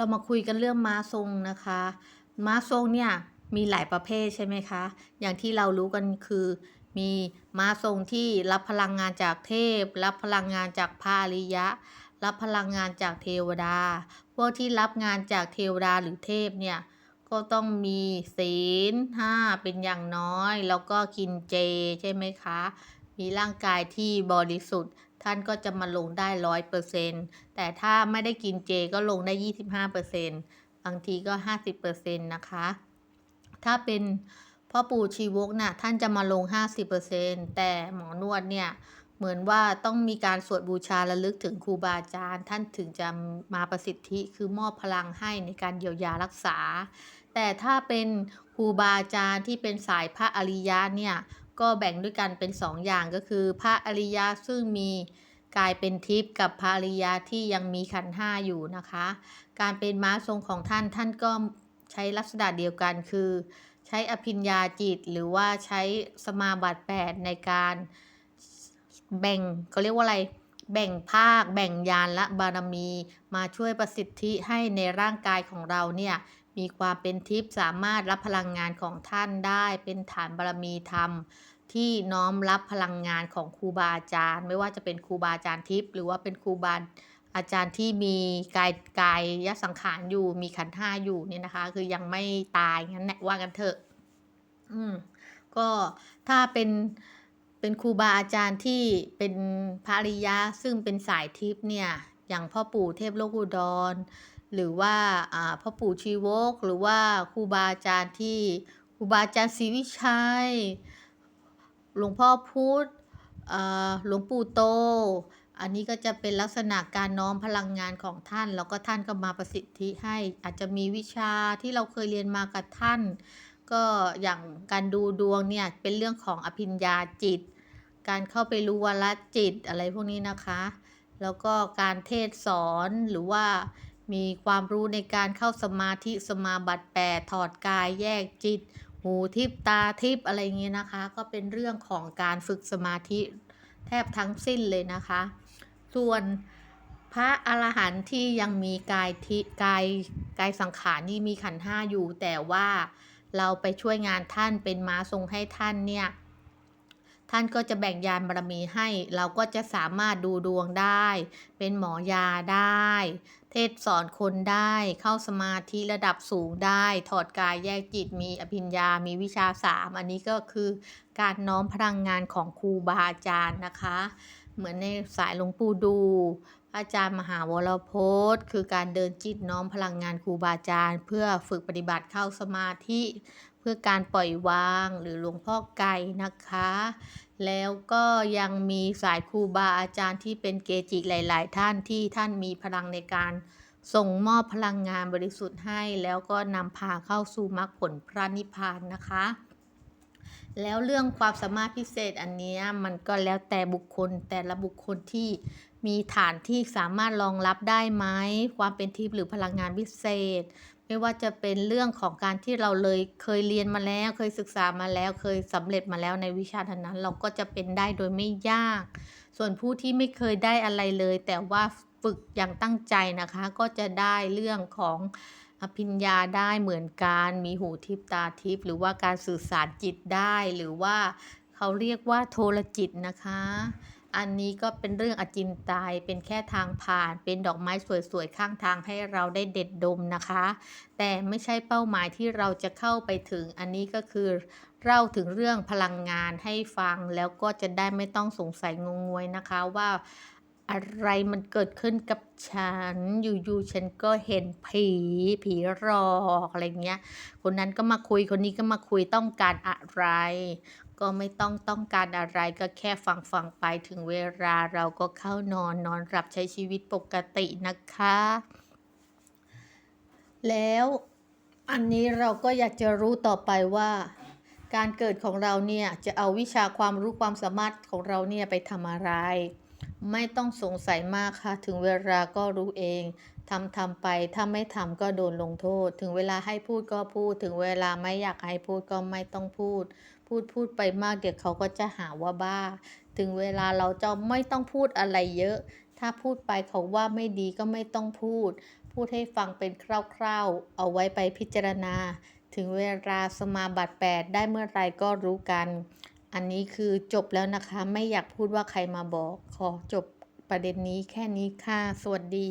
เรามาคุยกันเรื่องม้าทรงนะคะ ม้าทรงเนี่ยมีหลายประเภทใช่ไหมคะ อย่างที่เรารู้กันคือ มีม้าทรงที่รับพลังงานจากเทพ รับพลังงานจากพระอริยะ รับพลังงานจากเทวดา พวกที่รับงานจากเทวดาหรือเทพเนี่ยก็ต้องมีศีลห้าเป็นอย่างน้อย แล้วก็กินเจใช่ไหมคะ มีร่างกายที่บริสุทธิ์ ท่านก็จะมาลงได้ร้อยเปอร์เซ็นต์แต่ถ้าไม่ได้กินเจก็ลงได้ยี่สิบห้าเปอร์เซ็นต์บางทีก็ห้าสิบเปอร์เซ็นต์นะคะ ถ้าเป็นพ่อปู่ชีวกน่ะท่านจะมาลง50%แต่หมอนวดเนี่ยเหมือนว่าต้องมีการสวดบูชาระลึกถึงครูบาอาจารย์ ท่านถึงจะมาประสิทธิคือมอบพลังให้ในการเยียวยารักษา แต่ถ้าเป็นครูบาอาจารย์ที่เป็นสายพระอริยะเนี่ย ก็แบ่งด้วยกันเป็นสองอย่างก็คือ พระอริยะซึ่งมีกายเป็นทิพย์กับพระอริยะที่ยังมีขันห้าอยู่นะคะ การเป็นม้าทรงของท่านท่านก็ใช้ลักษณะเดียวกันคือ ใช้อภิญญาจิตหรือว่าใช้สมาบัติ8ในการแบ่งเขาเรียกว่าอะไร แบ่งภาค แบ่งยานและบารมี มาช่วยประสิทธิให้ในร่างกายของเราเนี่ยมีความเป็นทิพย์สามารถรับพลังงานของท่านได้เป็นฐานบารมีธรรม ที่น้อมรับพลังงานของครูบาอาจารย์ ไม่ว่าจะเป็นครูบาอาจารย์ทิพย์หรือว่าเป็นครูบาอาจารย์ที่มีกายกายยสังขารอยู่มีขันธ์ห้าอยู่เนี่ยนะคะ คือยังไม่ตายงั้นแหละว่ากันเถอะ อืม ก็ถ้าเป็นเป็นครูบาอาจารย์ที่เป็นพระอริยะซึ่งเป็นสายทิพย์เนี่ย อย่างพ่อปู่เทพโลกุดร หรือว่าอ่าพ่อปู่ชีวก หรือว่าครูบาอาจารย์ที่ครูบาอาจารย์ศรีวิชัย หลวงพ่อพุธหลวงปู่โต อันนี้ก็จะเป็นลักษณะการน้อมพลังงานของท่าน แล้วก็ท่านก็มาประสิทธิให้ อาจจะมีวิชาที่เราเคยเรียนมากับท่าน ก็อย่างการดูดวงเนี่ยเป็นเรื่องของอภิญญาจิต การเข้าไปรู้วรจิตอะไรพวกนี้นะคะ แล้วก็การเทศสอนหรือว่ามีความรู้ในการเข้าสมาธิสมาบัติแปดถอดกายแยกจิต หูทิพตาทิพอะไรเงี้ยนะคะ ก็เป็นเรื่องของการฝึกสมาธิแทบทั้งสิ้นเลยนะคะ ส่วนพระอรหันต์ที่ยังมีกายทิกายกายสังขารนี่มีขันห้าอยู่ แต่ว่าเราไปช่วยงานท่านเป็นม้าทรงให้ท่านเนี่ย ท่านก็จะแบ่งยานบารมีให้ เราก็จะสามารถดูดวงได้ เป็นหมอยาได้ เทศสอนคนได้ เข้าสมาธิระดับสูงได้ ถอดกายแยกจิต มีอภิญญา มีวิชาสาม อันนี้ก็คือการน้อมพลังงานของครูบาอาจารย์นะคะ เหมือนในสายหลวงปู่ดู อาจารย์มหาวรพจน์ คือการเดินจิตน้อมพลังงานครูบาอาจารย์ เพื่อฝึกปฏิบัติเข้าสมาธิ เพื่อการปล่อยวางหรือหลวงพ่อไก่นะคะ แล้วก็ยังมีสายครูบาอาจารย์ที่เป็นเกจิหลาย ๆ ท่านที่ท่านมีพลังในการส่งมอบพลังงานบริสุทธิ์ให้ แล้วก็นำพาเข้าสู่มรรคผลพระนิพพานนะคะ แล้วเรื่องความสามารถพิเศษอันนี้มันก็แล้วแต่บุคคลแต่ละบุคคลที่มีฐานที่สามารถรองรับได้ไหมความเป็นทิพย์หรือพลังงานพิเศษ ไม่ว่าจะเป็นเรื่องของการที่เราเลยเคยเรียนมาแล้ว เคยศึกษามาแล้วเคยสำเร็จมาแล้วในวิชานั้น เราก็จะเป็นได้โดยไม่ยาก ส่วนผู้ที่ไม่เคยได้อะไรเลย แต่ว่าฝึกอย่างตั้งใจนะคะ ก็จะได้เรื่องของ อภิญญาได้เหมือนกันมีหูทิพตาทิพหรือว่าการสื่อสารจิตได้หรือว่าเขาเรียกว่าโทรจิตนะคะ อันนี้ก็เป็นเรื่องอจินไตยเป็นแค่ทางผ่าน เป็นดอกไม้สวยๆข้างทางให้เราได้เด็ดดมนะคะ แต่ไม่ใช่เป้าหมายที่เราจะเข้าไปถึง อันนี้ก็คือเล่าถึงเรื่องพลังงานให้ฟังแล้วก็จะได้ไม่ต้องสงสัยงงงวยนะคะว่า อะไรมันเกิดขึ้นกับฉัน อยู่ๆฉันก็เห็นผี ผีหลอกอะไรเงี้ย คนนั้นก็มาคุยคนนี้ก็มาคุยต้องการอะไร ก็ไม่ต้องต้องการอะไรก็แค่ฟังฟังไปถึงเวลาเราก็เข้านอนนอนหลับใช้ชีวิตปกตินะคะ แล้วอันนี้เราก็อยากจะรู้ต่อไปว่าการเกิดของเราเนี่ยจะเอาวิชาความรู้ความสามารถของเราเนี่ยไปทำอะไร ไม่ต้องสงสัยมากค่ะ ถึงเวลาก็รู้เองทำทำไป ถ้าไม่ทำก็โดนลงโทษ ถึงเวลาให้พูดก็พูด ถึงเวลาไม่อยากให้พูดก็ไม่ต้องพูด พูดพูดไปมากเดี๋ยวเขาก็จะหาว่าบ้า ถึงเวลาเราจะไม่ต้องพูดอะไรเยอะ ถ้าพูดไปเขาว่าไม่ดีก็ไม่ต้องพูด พูดให้ฟังเป็นคร่าวๆ เอาไว้ไปพิจารณา ถึงเวลาสมาบัติแปดได้เมื่อไรก็รู้กัน อันนี้คือจบแล้วนะคะ ไม่อยากพูดว่าใครมาบอก ขอจบประเด็นนี้แค่นี้ค่ะ สวัสดี